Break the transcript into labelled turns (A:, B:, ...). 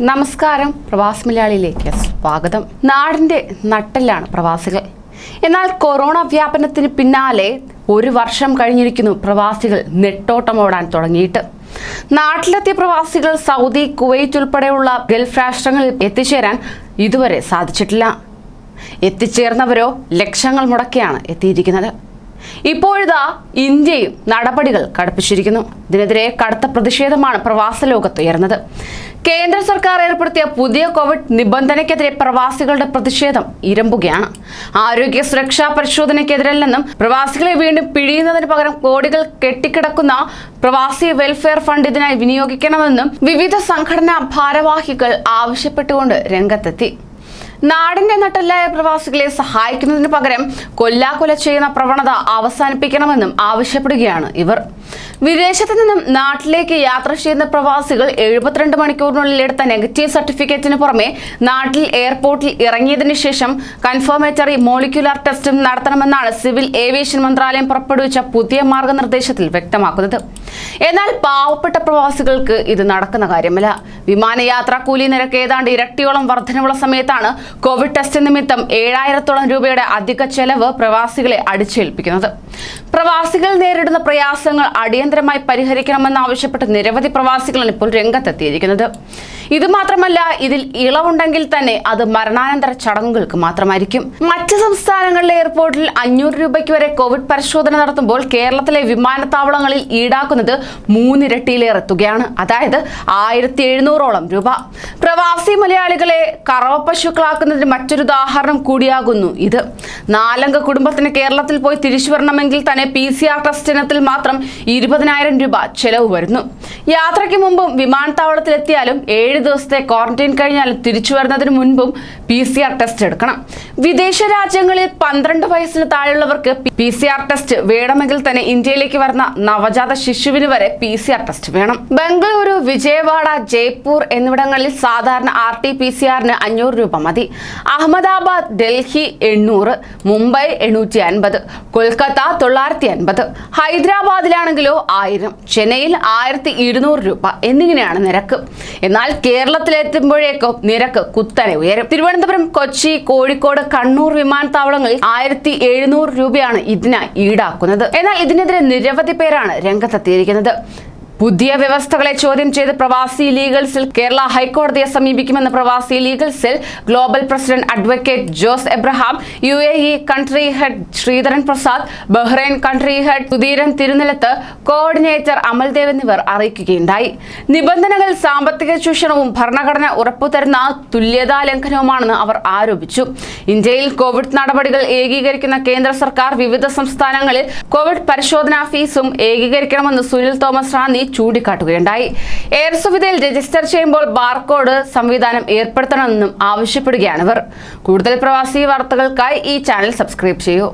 A: നമസ്കാരം പ്രവാസി മലയാളിയിലേക്ക് സ്വാഗതം. നാടിന്റെ നട്ടെല്ലാണ് പ്രവാസികൾ. എന്നാൽ കൊറോണ വ്യാപനത്തിന് പിന്നാലെ ഒരു വർഷം കഴിഞ്ഞിരിക്കുന്നു പ്രവാസികൾ നെട്ടോട്ടമോടാൻ തുടങ്ങിയിട്ട്. നാട്ടിലെത്തിയ പ്രവാസികൾ സൗദി കുവൈറ്റ് ഉൾപ്പെടെയുള്ള ഗൾഫ് രാഷ്ട്രങ്ങളിൽ എത്തിച്ചേരാൻ ഇതുവരെ സാധിച്ചിട്ടില്ല. എത്തിച്ചേർന്നവരോ ലക്ഷങ്ങൾ മുടക്കിയാണ് എത്തിയിരിക്കുന്നത്. ഇപ്പോഴിതാ ഇന്ത്യയും നടപടികൾ കടുപ്പിച്ചിരിക്കുന്നു. ഇതിനെതിരെ കടുത്ത പ്രതിഷേധമാണ് പ്രവാസ ലോകത്ത് ഉയർന്നത്. കേന്ദ്ര സർക്കാർ ഏർപ്പെടുത്തിയ പുതിയ കോവിഡ് നിബന്ധനയ്ക്കെതിരെ പ്രവാസികളുടെ പ്രതിഷേധം ഇരമ്പുകയാണ്. ആരോഗ്യ സുരക്ഷാ പരിശോധനയ്ക്കെതിരല്ലെന്നും പ്രവാസികളെ വീണ്ടും പിഴിയുന്നതിന് പകരം കോടികൾ കെട്ടിക്കിടക്കുന്ന പ്രവാസി വെൽഫെയർ ഫണ്ട് ഇതിനായി വിനിയോഗിക്കണമെന്നും വിവിധ സംഘടനാ ഭാരവാഹികൾ ആവശ്യപ്പെട്ടുകൊണ്ട് രംഗത്തെത്തി. നാടിന്റെ നട്ടല്ലായ പ്രവാസികളെ സഹായിക്കുന്നതിന് പകരം കൊല്ലാക്കൊല ചെയ്യുന്ന പ്രവണത അവസാനിപ്പിക്കണമെന്നും ആവശ്യപ്പെടുകയാണ് ഇവർ. വിദേശത്ത് നിന്നും നാട്ടിലേക്ക് യാത്ര ചെയ്യുന്ന പ്രവാസികൾ എഴുപത്തിരണ്ട് മണിക്കൂറിനുള്ളിൽ എടുത്ത നെഗറ്റീവ് സർട്ടിഫിക്കറ്റിന് പുറമെ നാട്ടിൽ എയർപോർട്ടിൽ ഇറങ്ങിയതിനു ശേഷം കൺഫർമേറ്ററി മോളിക്യുലാർ ടെസ്റ്റും നടത്തണമെന്നാണ് സിവിൽ ഏവിയേഷൻ മന്ത്രാലയം പുറപ്പെടുവിച്ച പുതിയ മാർഗനിർദ്ദേശത്തിൽ വ്യക്തമാക്കുന്നത്. എന്നാൽ പാവപ്പെട്ട പ്രവാസികൾക്ക് ഇത് നടക്കുന്ന കാര്യമല്ല. വിമാനയാത്രാ കൂലി നിരക്ക് ഏതാണ്ട് ഇരട്ടിയോളം വർധനവുള്ള സമയത്താണ് കോവിഡ് ടെസ്റ്റ് നിമിത്തം ഏഴായിരത്തോളം രൂപയുടെ അധിക ചെലവ് പ്രവാസികളെ അടിച്ചേൽപ്പിക്കുന്നത്. പ്രവാസികൾ നേരിടുന്ന പ്രയാസങ്ങൾ അടിയന്തരമായി പരിഹരിക്കണമെന്നാവശ്യപ്പെട്ട് നിരവധി പ്രവാസികളാണ് ഇപ്പോൾ രംഗത്തെത്തിയിരിക്കുന്നത്. ഇത് മാത്രമല്ല ഇതിൽ ഇളവുണ്ടെങ്കിൽ തന്നെ അത് മരണാനന്തര ചടങ്ങുകൾക്ക് മാത്രമായിരിക്കും. മറ്റ് സംസ്ഥാനങ്ങളിലെ എയർപോർട്ടിൽ അഞ്ഞൂറ് രൂപയ്ക്ക് വരെ കോവിഡ് പരിശോധന നടത്തുമ്പോൾ കേരളത്തിലെ വിമാനത്താവളങ്ങളിൽ ഈടാക്കുന്നത് മൂന്നിരട്ടിയിലേറെ തുകയാണ്. അതായത് ആയിരത്തി എഴുന്നൂറോളം രൂപ. പ്രവാസി മലയാളികളെ കറവ പശുക്കളാക്കുന്നതിന് മറ്റൊരു ഉദാഹരണം കൂടിയാകുന്നു ഇത്. നാലംഗ കുടുംബത്തിന് കേരളത്തിൽ പോയി തിരിച്ചു വരണമെങ്കിൽ തന്നെ പി സി ആർ ടെസ്റ്റ് ഇനത്തിൽ മാത്രം ഇരുപതിനായിരം രൂപ ചെലവ് വരുന്നു. യാത്രയ്ക്ക് മുമ്പും വിമാനത്താവളത്തിലെത്തിയാലും ഏഴ് ദിവസത്തെ ക്വാറന്റൈൻ കഴിഞ്ഞാൽ തിരിച്ചു വരുന്നതിന് മുൻപും പി സി ആർ ടെസ്റ്റ് എടുക്കണം. വിദേശ രാജ്യങ്ങളിൽ പന്ത്രണ്ട് വയസ്സിന് താഴെയുള്ളവർക്ക് പി സി ആർ ടെസ്റ്റ് വേണമെങ്കിൽ തന്നെ ഇന്ത്യയിലേക്ക് വരുന്ന നവജാത ശിശുവിന് വരെ പി സി ആർ ടെസ്റ്റ് വേണം. ബംഗളൂരു വിജയവാഡ ജയ്പൂർ എന്നിവിടങ്ങളിൽ സാധാരണ ആർ ടി പി സി ആറിന് അഞ്ഞൂറ് രൂപ മതി. അഹമ്മദാബാദ് ഡൽഹി എണ്ണൂറ് മുംബൈ എണ്ണൂറ്റി അൻപത് കൊൽക്കത്ത തൊള്ളായിരത്തി അൻപത് ഹൈദരാബാദിലാണെങ്കിലോ ആയിരം ചെന്നൈയിൽ ആയിരത്തി ഇരുന്നൂറ് രൂപ എന്നിങ്ങനെയാണ് നിരക്ക്. എന്നാൽ കേരളത്തിലെത്തുമ്പോഴേക്കും നിരക്ക് കുത്തനെ ഉയരും. തിരുവനന്തപുരം കൊച്ചി കോഴിക്കോട് കണ്ണൂർ വിമാനത്താവളങ്ങളിൽ ആയിരത്തി എഴുന്നൂറ് രൂപയാണ് ഇതിനായി ഈടാക്കുന്നത്. എന്നാൽ ഇതിനെതിരെ നിരവധി പേരാണ് രംഗത്തെത്തിയിരിക്കുന്നത്. പുതിയ വ്യവസ്ഥകളെ ചോദ്യം ചെയ്ത് പ്രവാസി ലീഗൽ സെൽ കേരള ഹൈക്കോടതിയെ സമീപിക്കുമെന്ന് Pravasi legal cell global president advocate Jose Abraham U A E country head Sreedharan Prasad Bahrain country head Sudheeran Thirunilath coordinator Amaldev എന്നിവർ അറിയിക്കുകയുണ്ടായി. നിബന്ധനകൾ സാമ്പത്തിക ചൂഷണവും ഭരണഘടന ഉറപ്പുതരുന്ന തുല്യതാ ലംഘനവുമാണെന്ന് അവർ ആരോപിച്ചു. ഇന്ത്യയിൽ കോവിഡ് നടപടികൾ ഏകീകരിക്കുന്ന കേന്ദ്ര സർക്കാർ വിവിധ സംസ്ഥാനങ്ങളിൽ കോവിഡ് പരിശോധനാ ഫീസും ഏകീകരിക്കണമെന്ന് സുനിൽ തോമസ് റാന്നി ചൂണ്ടിക്കാട്ടുകയുണ്ടായി. എയർ സുവിധയിൽ രജിസ്റ്റർ ചെയ്യുമ്പോൾ ബാർകോഡ് സംവിധാനം ഏർപ്പെടുത്തണമെന്നും ആവശ്യപ്പെടുകയാണ് ഇവർ. കൂടുതൽ പ്രവാസി വാർത്തകൾക്കായി ഈ ചാനൽ സബ്സ്ക്രൈബ് ചെയ്യൂ.